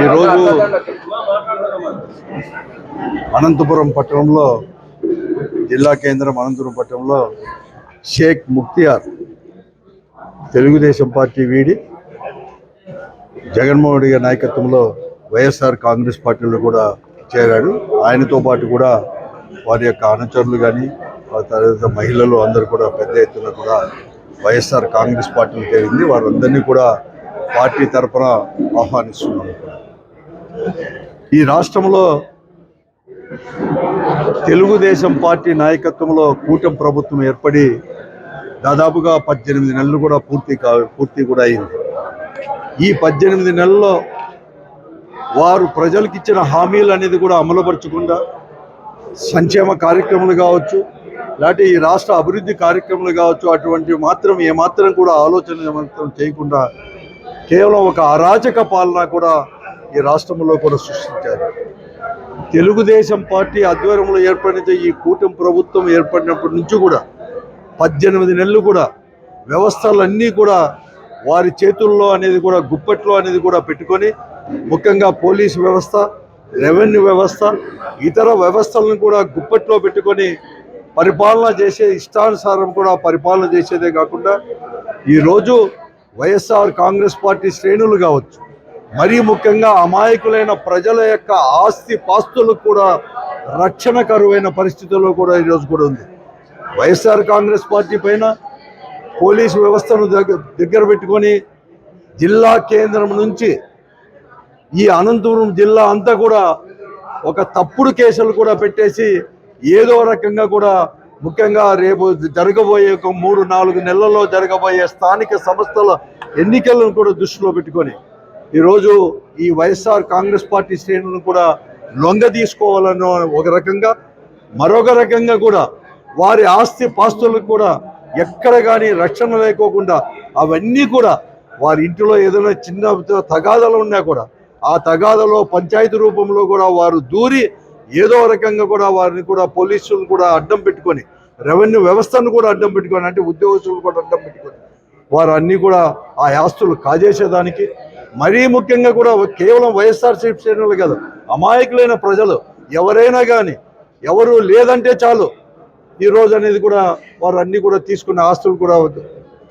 ఈరోజు అనంతపురం పట్టణంలో జిల్లా కేంద్రం అనంతపురం పట్టణంలో షేక్ ముక్తియార్ తెలుగుదేశం పార్టీ వీడి జగన్మోహన్ రెడ్డి గారి నాయకత్వంలో వైఎస్ఆర్ కాంగ్రెస్ పార్టీలో కూడా చేరాడు. ఆయనతో పాటు కూడా వారి యొక్క అనుచరులు కానీ తర్వాత మహిళలు అందరూ కూడా పెద్ద ఎత్తున కూడా వైఎస్ఆర్ కాంగ్రెస్ పార్టీలో చేరింది. వారందరినీ కూడా పార్టీ తరఫున ఆహ్వానిస్తున్నాము ఈ రాష్ట్రంలో తెలుగుదేశం పార్టీ నాయకత్వంలో కూటమి ప్రభుత్వం ఏర్పడి దాదాపుగా పద్దెనిమిది నెలలు కూడా పూర్తి కా పూర్తి కూడా అయింది. ఈ పద్దెనిమిది నెలల్లో వారు ప్రజలకు ఇచ్చిన హామీలు అనేది కూడా అమలుపరచకుండా సంక్షేమ కార్యక్రమాలు కావచ్చు లేకపోతే ఈ రాష్ట్ర అభివృద్ధి కార్యక్రమాలు కావచ్చు అటువంటివి మాత్రం ఏమాత్రం కూడా ఆలోచన చేయకుండా కేవలం ఒక అరాచక పాలన కూడా ఈ రాష్ట్రంలో కూడా సృష్టించారు. తెలుగుదేశం పార్టీ ఆధ్వర్యంలో ఏర్పడిన ఈ కూటమి ప్రభుత్వం ఏర్పడినప్పటి నుంచి కూడా పద్దెనిమిది నెలలు కూడా వ్యవస్థలన్నీ కూడా వారి చేతుల్లో అనేది కూడా గుప్పట్లో అనేది కూడా పెట్టుకొని ముఖ్యంగా పోలీసు వ్యవస్థ రెవెన్యూ వ్యవస్థ ఇతర వ్యవస్థలను కూడా గుప్పట్లో పెట్టుకొని పరిపాలన చేసే ఇష్టానుసారం కూడా పరిపాలన చేసేదే కాకుండా ఈరోజు వైఎస్ఆర్ కాంగ్రెస్ పార్టీ శ్రేణులు కావచ్చు మరీ ముఖ్యంగా అమాయకులైన ప్రజల యొక్క ఆస్తి పాస్తులకు కూడా రక్షణ కరువైన పరిస్థితుల్లో కూడా ఈరోజు కూడా ఉంది. వైఎస్ఆర్ కాంగ్రెస్ పార్టీ పైన పోలీసు వ్యవస్థను దగ్గర దగ్గర పెట్టుకొని జిల్లా కేంద్రం నుంచి ఈ అనంతపురం జిల్లా అంతా కూడా ఒక తప్పుడు కేసులు కూడా పెట్టేసి ఏదో రకంగా కూడా ముఖ్యంగా రేపు జరగబోయే ఒక మూడు నాలుగు నెలల్లో జరగబోయే స్థానిక సంస్థల ఎన్నికలను కూడా దృష్టిలో పెట్టుకొని ఈరోజు ఈ వైఎస్ఆర్ కాంగ్రెస్ పార్టీ శ్రేణులను కూడా లొంగ తీసుకోవాలన్న ఒక రకంగా మరొక రకంగా కూడా వారి ఆస్తి పాస్తులకు కూడా ఎక్కడ కానీ రక్షణ లేకోకుండా అవన్నీ కూడా వారి ఇంటిలో ఏదైనా చిన్న తగాదాలు ఉన్నా కూడా ఆ తగాదలో పంచాయతీ రూపంలో కూడా వారు దూరి ఏదో రకంగా కూడా వారిని కూడా పోలీసులు కూడా అడ్డం పెట్టుకొని రెవెన్యూ వ్యవస్థను కూడా అడ్డం పెట్టుకొని అంటే ఉద్యోగస్తులు కూడా అడ్డం పెట్టుకొని వారు అన్నీ కూడా ఆ ఆస్తులు కాజేసేదానికి మరీ ముఖ్యంగా కూడా కేవలం వైఎస్ఆర్సీపీ శ్రేణులు కాదు అమాయకులైన ప్రజలు ఎవరైనా కానీ ఎవరు లేదంటే చాలు ఈ రోజు అనేది కూడా వారు అన్ని కూడా తీసుకునే ఆస్తులు కూడా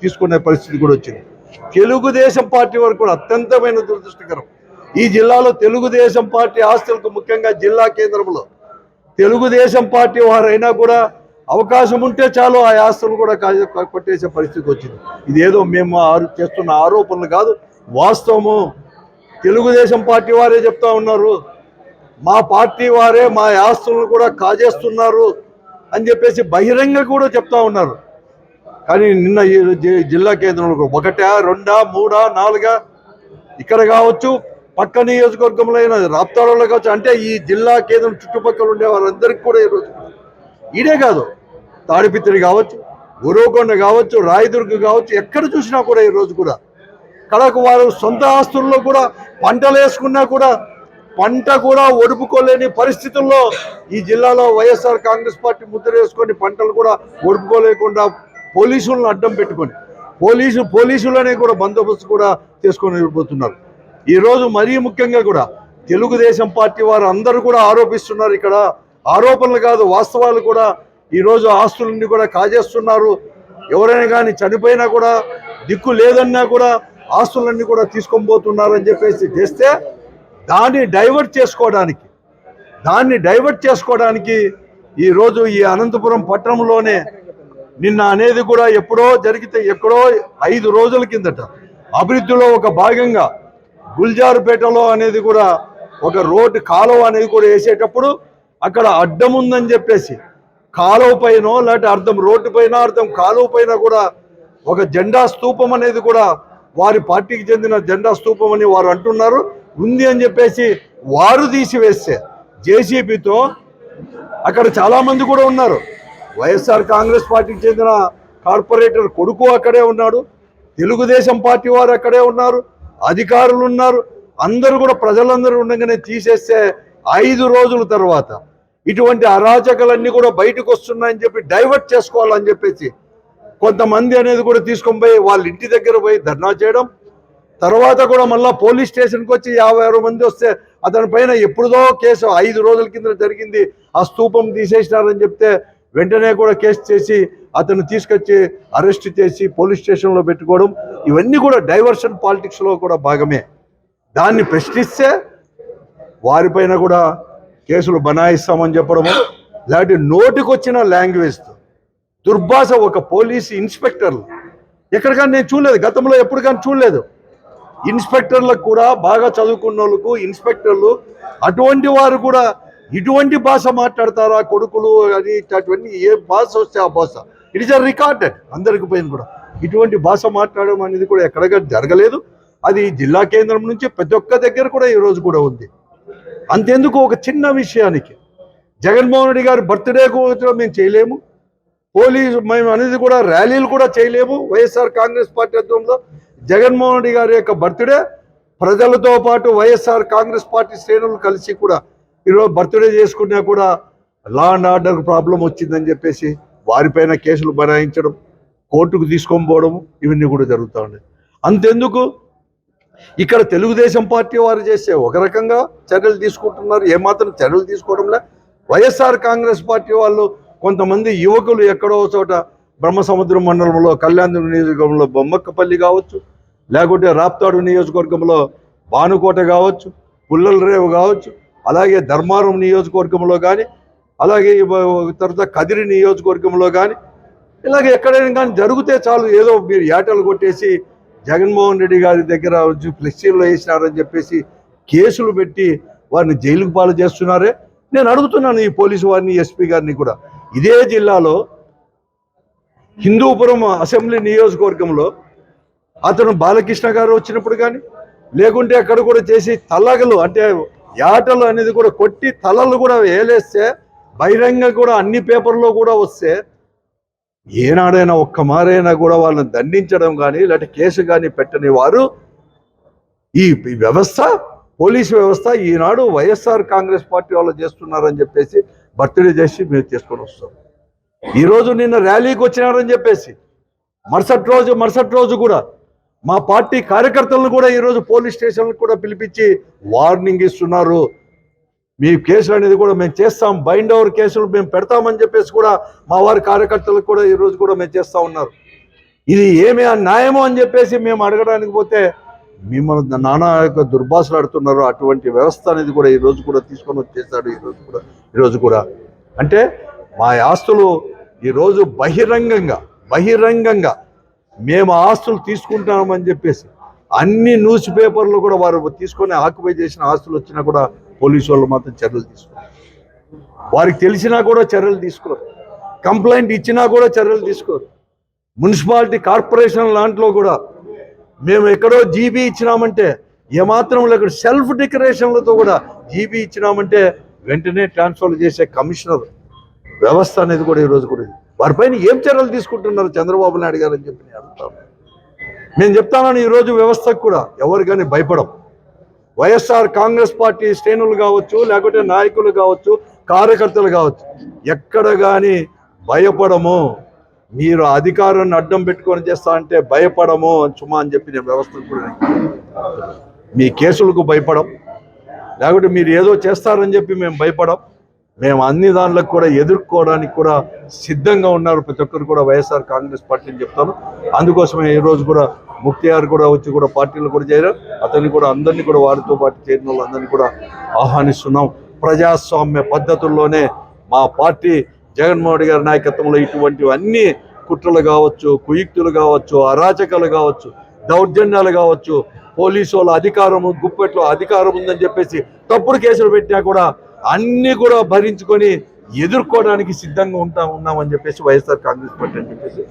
తీసుకునే పరిస్థితి కూడా వచ్చింది. తెలుగుదేశం పార్టీ వరకు కూడా అత్యంతమైన దురదృష్టకరం. ఈ జిల్లాలో తెలుగుదేశం పార్టీ ఆస్తులకు ముఖ్యంగా జిల్లా కేంద్రంలో తెలుగుదేశం పార్టీ వారైనా కూడా అవకాశం ఉంటే చాలు ఆ ఆస్తులు కూడా కొట్టేసే పరిస్థితి వచ్చింది. ఇదేదో మేము చేస్తున్న ఆరోపణలు కాదు వాస్తవము. తెలుగుదేశం పార్టీ వారే చెప్తా ఉన్నారు. మా పార్టీ వారే మా ఆస్తులను కూడా కాజేస్తున్నారు అని చెప్పేసి బహిరంగ కూడా చెప్తా ఉన్నారు. కానీ నిన్న ఈ జి- జిల్లా కేంద్రంలో ఒకటా రెండా మూడా నాలుగా ఇక్కడ కావచ్చు పక్క నియోజకవర్గంలో అయినా రాప్తాడలో కావచ్చు అంటే ఈ జిల్లా కేంద్రం చుట్టుపక్కల ఉండే వారందరికీ కూడా ఈరోజు ఈడే కాదు. తాడిపిత్రి కావచ్చు గురువుకొండ కావచ్చు రాయదుర్గ కావచ్చు ఎక్కడ చూసినా కూడా ఈరోజు కూడా కళకు వారు సొంత ఆస్తుల్లో కూడా పంటలు వేసుకున్నా కూడా పంట కూడా ఒడుపుకోలేని పరిస్థితుల్లో ఈ జిల్లాలో వైఎస్ఆర్ కాంగ్రెస్ పార్టీ ముద్ర వేసుకొని పంటలు కూడా ఒడుపుకోలేకుండా పోలీసులను అడ్డం పెట్టుకొని పోలీసు పోలీసులనే కూడా బందోబస్తు కూడా చేసుకొని వెళ్ళిపోతున్నారు. ఈరోజు మరీ ముఖ్యంగా కూడా తెలుగుదేశం పార్టీ వారు అందరూ కూడా ఆరోపిస్తున్నారు ఇక్కడ. ఆరోపణలు కాదు వాస్తవాలు కూడా ఈరోజు ఆస్తులన్నీ కూడా కాజేస్తున్నారు. ఎవరైనా కానీ చనిపోయినా కూడా దిక్కు లేదన్నా కూడా ఆస్తులన్నీ కూడా తీసుకొని పోతున్నారని చెప్పేసి చేస్తే దాన్ని డైవర్ట్ చేసుకోవడానికి దాన్ని డైవర్ట్ చేసుకోవడానికి ఈరోజు ఈ అనంతపురం పట్టణంలోనే నిన్న అనేది కూడా ఎప్పుడో జరిగితే ఎక్కడో ఐదు రోజుల కిందట అభివృద్ధిలో ఒక భాగంగా గుల్జారుపేటలో అనేది కూడా ఒక రోడ్డు కాలువ అనేది కూడా వేసేటప్పుడు అక్కడ అడ్డం ఉందని చెప్పేసి కాలువ పైన లేకపోతే అర్థం రోడ్డు పైన అర్థం కాలువ పైన కూడా ఒక జెండా స్తూపం అనేది కూడా వారి పార్టీకి చెందిన జెండా స్తూపం అని వారు అంటున్నారు. ఉంది అని చెప్పేసి వారు తీసివేస్తే జేసీబీతో అక్కడ చాలామంది కూడా ఉన్నారు. వైఎస్ఆర్ కాంగ్రెస్ పార్టీకి చెందిన కార్పొరేటర్ కొడుకు అక్కడే ఉన్నాడు. తెలుగుదేశం పార్టీ వారు అక్కడే ఉన్నారు. అధికారులు ఉన్నారు. అందరూ కూడా ప్రజలందరూ ఉండగానే తీసేస్తే ఐదు రోజుల తర్వాత ఇటువంటి అరాచకాలన్నీ కూడా బయటకు వస్తున్నాయని చెప్పి డైవర్ట్ చేసుకోవాలని చెప్పేసి కొంతమంది అనేది కూడా తీసుకొని పోయి వాళ్ళ ఇంటి దగ్గర పోయి ధర్నా చేయడం. తర్వాత కూడా మళ్ళీ పోలీస్ స్టేషన్కి వచ్చి యాభై ఆరు మంది వస్తే అతని పైన ఎప్పుడుదో కేసు ఐదు రోజుల కింద జరిగింది. ఆ స్తూపం తీసేసినారని చెప్తే వెంటనే కూడా కేసు చేసి అతను తీసుకొచ్చి అరెస్ట్ చేసి పోలీస్ స్టేషన్లో పెట్టుకోవడం. ఇవన్నీ కూడా డైవర్షన్ పాలిటిక్స్లో కూడా భాగమే. దాన్ని ప్రశ్నిస్తే వారిపైన కూడా కేసులు బనాయిస్తామని చెప్పడము. లేకపోతే నోటికొచ్చిన లాంగ్వేజ్తో దుర్భాష ఒక పోలీసు ఇన్స్పెక్టర్లు. ఎక్కడికైనా నేను చూడలేదు గతంలో ఎప్పుడు కానీ చూడలేదు. ఇన్స్పెక్టర్లకు కూడా బాగా చదువుకున్న వాళ్ళకు ఇన్స్పెక్టర్లు అటువంటి వారు కూడా ఇటువంటి భాష మాట్లాడతారా కొడుకులు అని అటువంటి ఏ భాష వస్తే ఆ భాష. ఇట్ ఇస్ అ రికార్డెడ్ అందరికి పోయింది కూడా. ఇటువంటి భాష మాట్లాడడం అనేది కూడా ఎక్కడగా జరగలేదు. అది జిల్లా కేంద్రం నుంచి ప్రతి ఒక్క దగ్గర కూడా ఈ రోజు కూడా ఉంది. అంతెందుకు ఒక చిన్న విషయానికి. జగన్మోహన్ రెడ్డి గారి బర్త్డే కూడా మేము చేయలేము. పోలీసు మేము అనేది కూడా ర్యాలీలు కూడా చేయలేము. వైఎస్ఆర్ కాంగ్రెస్ పార్టీ ఆధ్వర్యంలో జగన్మోహన్ రెడ్డి గారి యొక్క బర్త్డే. ప్రజలతో పాటు వైఎస్ఆర్ కాంగ్రెస్ పార్టీ శ్రేణులు కలిసి కూడా ఈరోజు బర్త్డే చేసుకున్నా కూడా లా అండ్ ఆర్డర్ ప్రాబ్లం వచ్చిందని చెప్పేసి వారిపైన కేసులు బనాయించడం కోర్టుకు తీసుకొని పోవడం ఇవన్నీ కూడా జరుగుతూ ఉన్నాయి. అంతెందుకు? ఇక్కడ తెలుగుదేశం పార్టీ వారు చేసే ఒక రకంగా చర్యలు తీసుకుంటున్నారు. ఏమాత్రం చర్యలు తీసుకోవడంలే. వైఎస్ఆర్ కాంగ్రెస్ పార్టీ వాళ్ళు కొంతమంది యువకులు ఎక్కడో చోట బ్రహ్మసముద్రం మండలంలో కళ్యాణ నియోజకవర్గంలో బొమ్మక్కపల్లి కావచ్చు లేకుంటే రాప్తాడు నియోజకవర్గంలో భానుకోట కావచ్చు పుల్లల రేవు కావచ్చు అలాగే ధర్మారం నియోజకవర్గంలో కానీ అలాగే తర్వాత కదిరి నియోజకవర్గంలో కానీ ఇలాగ ఎక్కడైనా కానీ జరిగితే చాలు ఏదో మీరు ఏటలు కొట్టేసి జగన్మోహన్ రెడ్డి గారి దగ్గర ఫ్లెక్సీల్లో వేసినారని చెప్పేసి కేసులు పెట్టి వారిని జైలుకు పాలు చేస్తున్నారే? నేను అడుగుతున్నాను ఈ పోలీసు వారిని ఎస్పీ గారిని కూడా. ఇదే జిల్లాలో హిందూపురం అసెంబ్లీ నియోజకవర్గంలో అతను బాలకృష్ణ గారు వచ్చినప్పుడు కానీ లేకుంటే అక్కడ కూడా చేసి తలగలు అంటే యాటలు అనేది కూడా కొట్టి తలలు కూడా వేలేస్తే బహిరంగ కూడా అన్ని పేపర్లో కూడా వస్తే ఏనాడైనా ఒక్క మారైనా కూడా వాళ్ళని దండించడం కానీ లేకపోతే కేసు కానీ పెట్టని వారు ఈ ఈ వ్యవస్థ పోలీసు వ్యవస్థ ఈనాడు వైఎస్ఆర్ కాంగ్రెస్ పార్టీ వాళ్ళు చేస్తున్నారని చెప్పేసి బర్త్డే చేసి మేము తీసుకొని వస్తాం ఈరోజు నిన్న ర్యాలీకి వచ్చినారని చెప్పేసి మరుసటి రోజు మరుసటి రోజు కూడా మా పార్టీ కార్యకర్తలను కూడా ఈరోజు పోలీస్ స్టేషన్లకు కూడా పిలిపించి వార్నింగ్ ఇస్తున్నారు. మీ కేసులు అనేది కూడా మేము చేస్తాం. బైండ్ ఓవర్ కేసులు మేము పెడతామని చెప్పేసి కూడా మా వారి కార్యకర్తలకు కూడా ఈరోజు కూడా మేము చేస్తూ ఉన్నారు. ఇది ఏమి న్యాయమో అని చెప్పేసి మేము అడగడానికి పోతే మిమ్మల్ని నానా యొక్క దుర్భాషలు ఆడుతున్నారు అటువంటి వ్యవస్థ అనేది కూడా ఈరోజు కూడా తీసుకొని వచ్చేసాడు. ఈ రోజు కూడా ఈరోజు కూడా. అంటే మా ఆస్తులు ఈరోజు బహిరంగంగా బహిరంగంగా మేము ఆస్తులు తీసుకుంటామని చెప్పేసి అన్ని న్యూస్ పేపర్లు కూడా వారు తీసుకొని ఆక్యుపై చేసిన ఆస్తులు వచ్చినా కూడా పోలీసు వాళ్ళు మాత్రం చర్యలు తీసుకోరు. వారికి తెలిసినా కూడా చర్యలు తీసుకోరు. కంప్లైంట్ ఇచ్చినా కూడా చర్యలు తీసుకోరు. మున్సిపాలిటీ కార్పొరేషన్ లాంట్లో కూడా మేము ఎక్కడో జీబీ ఇచ్చినామంటే ఏమాత్రం ఇక్కడ సెల్ఫ్ డిక్లరేషన్లతో కూడా జీబీ ఇచ్చినామంటే వెంటనే ట్రాన్స్ఫర్ చేసే కమిషనర్ వ్యవస్థ అనేది కూడా ఈరోజు కూడా వారిపైన ఏం చర్యలు తీసుకుంటున్నారు చంద్రబాబు నాయుడు గారు అని చెప్పి నేను అడుగుతాను నేను చెప్తానని ఈరోజు వ్యవస్థకు కూడా ఎవరు కానీ భయపడం. వైఎస్ఆర్ కాంగ్రెస్ పార్టీ శ్రేణులు కావచ్చు లేకుంటే నాయకులు కావచ్చు కార్యకర్తలు కావచ్చు ఎక్కడ కానీ భయపడము. మీరు అధికారాన్ని అడ్డం పెట్టుకొని చేస్తా అంటే భయపడము అని అని చెప్పి నేను వ్యవస్థను కూడా మీ కేసులకు భయపడం లేకుంటే మీరు ఏదో చేస్తారని చెప్పి మేము భయపడం మేము అన్ని దానిలకు కూడా ఎదుర్కోవడానికి కూడా సిద్ధంగా ఉన్నారు ప్రతి ఒక్కరు కూడా వైఎస్ఆర్ కాంగ్రెస్ పార్టీని చెప్తాను. అందుకోసమే ఈరోజు కూడా ముక్తియార్ కూడా వచ్చి కూడా పార్టీలు కూడా చేరారు. అతన్ని కూడా అందరినీ కూడా వారితో పాటు చేరిన వాళ్ళందరినీ కూడా ఆహ్వానిస్తున్నాం. ప్రజాస్వామ్య పద్ధతుల్లోనే మా పార్టీ జగన్మోహన్ గారి నాయకత్వంలో ఇటువంటివన్నీ కుట్రలు కావచ్చు కుయుక్తులు కావచ్చు అరాచకాలు కావచ్చు దౌర్జన్యాలు కావచ్చు పోలీసు వాళ్ళ అధికారం గుప్పెట్లో అధికారం ఉందని చెప్పేసి తప్పుడు కేసులు పెట్టినా కూడా అన్ని కూడా భరించుకొని ఎదుర్కోవడానికి సిద్ధంగా ఉంటా ఉన్నామని చెప్పేసి వైఎస్ఆర్ కాంగ్రెస్ పార్టీ అని చెప్పేసి